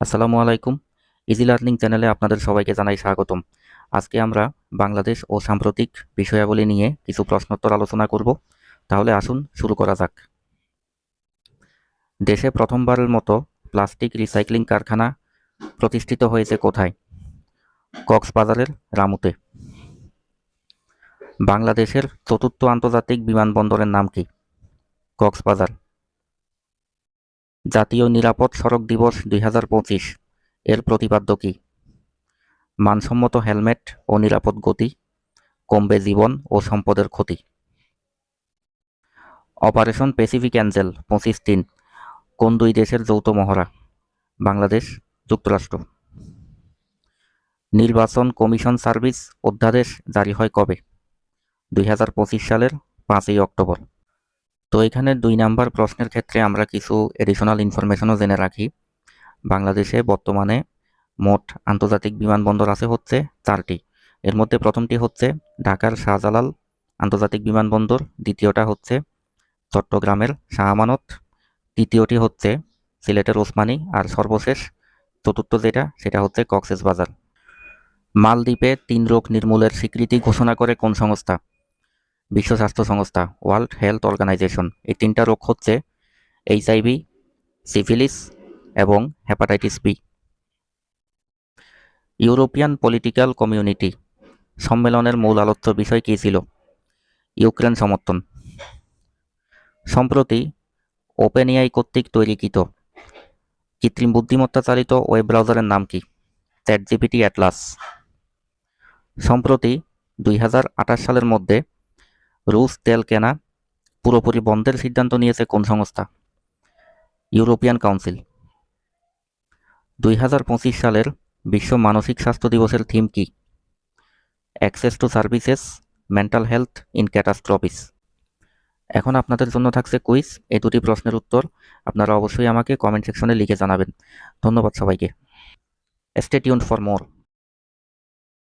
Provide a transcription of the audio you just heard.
আসসালামু আলাইকুম। Easy learning চ্যানেলে আপনাদের সবাইকে জানাই স্বাগতম। আজকে আমরা বাংলাদেশ ও সাম্প্রতিক বিষয়াবলী নিয়ে কিছু প্রশ্নোত্তর আলোচনা করব। তাহলে আসুন শুরু করা যাক। দেশে প্রথমবারের মতো প্লাস্টিক রিসাইক্লিং কারখানা প্রতিষ্ঠিত হয়েছে কোথায়? কক্সবাজারের রামুতে। বাংলাদেশের চতুর্থ আন্তর্জাতিক বিমানবন্দরের নাম কি? কক্সবাজার। জাতীয় নিরাপদ সড়ক দিবস দুই হাজার পঁচিশ। এর প্রতিপাদ্য কি? মানসম্মত হেলমেট ও নিরাপদ গতি, কমবে জীবন ও সম্পদের ক্ষতি। অপারেশন প্যাসিফিক অ্যাঞ্জেল, পঁচিশ তিন, কোন দুই দেশের যৌথ মহড়া? বাংলাদেশ, যুক্তরাষ্ট্র। নির্বাচন কমিশন সার্ভিস অধ্যাদেশ জারি হয় কবে? দুই হাজার পঁচিশ সালের পাঁচই অক্টোবর। তো এখানে দুই নাম্বার প্রশ্নের ক্ষেত্রে আমরা কিছু এডিশনাল ইনফরমেশনও জেনে রাখি। বাংলাদেশে বর্তমানে মোট আন্তর্জাতিক বিমানবন্দর আছে হচ্ছে চারটি। এর মধ্যে প্রথমটি হচ্ছে ঢাকার শাহজালাল আন্তর্জাতিক বিমানবন্দর, দ্বিতীয়টা হচ্ছে চট্টগ্রামের শাহ আমানত তৃতীয়টি হচ্ছে সিলেটের ওসমানী আর সর্বশেষ চতুর্থ যেটা, সেটা হচ্ছে কক্সেস বাজার। মালদ্বীপে তিন রোগ নির্মূলের স্বীকৃতি ঘোষণা করে কোন সংস্থা? বিশ্ব স্বাস্থ্য সংস্থা ওয়ার্ল্ড হেলথ অর্গানাইজেশন এই তিনটা রোগ হচ্ছে এইচআইভি সিফিলিস এবং hepatitis B European Political Community সম্মেলনের মূল আলোচ্য বিষয় কী ছিল? ইউক্রেন সমর্থন। সম্প্রতি ওপেন এআই কর্তৃক তৈরিকৃত কৃত্রিম বুদ্ধিমত্তা চালিত ওয়েব ব্রাউজারের নাম কি? চ্যাট জিপিটি অ্যাটলাস সম্প্রতি দুই হাজার আঠাশ সালের মধ্যে রুশ তেল কেনা পুরোপুরি বন্ধের সিদ্ধান্ত নিয়েছে কোন সংস্থা? European Council. দুই হাজার পঁচিশ সালের বিশ্ব মানসিক স্বাস্থ্য দিবসের থিম কি? Access to services, mental health in catastrophes. এখন আপনাদের জন্য থাকছে কুইজ। এই দুটি প্রশ্নের উত্তর আপনারা অবশ্যই আমাকে কমেন্ট সেকশনে লিখে জানাবেন। ধন্যবাদ সবাইকে। Stay tuned for more.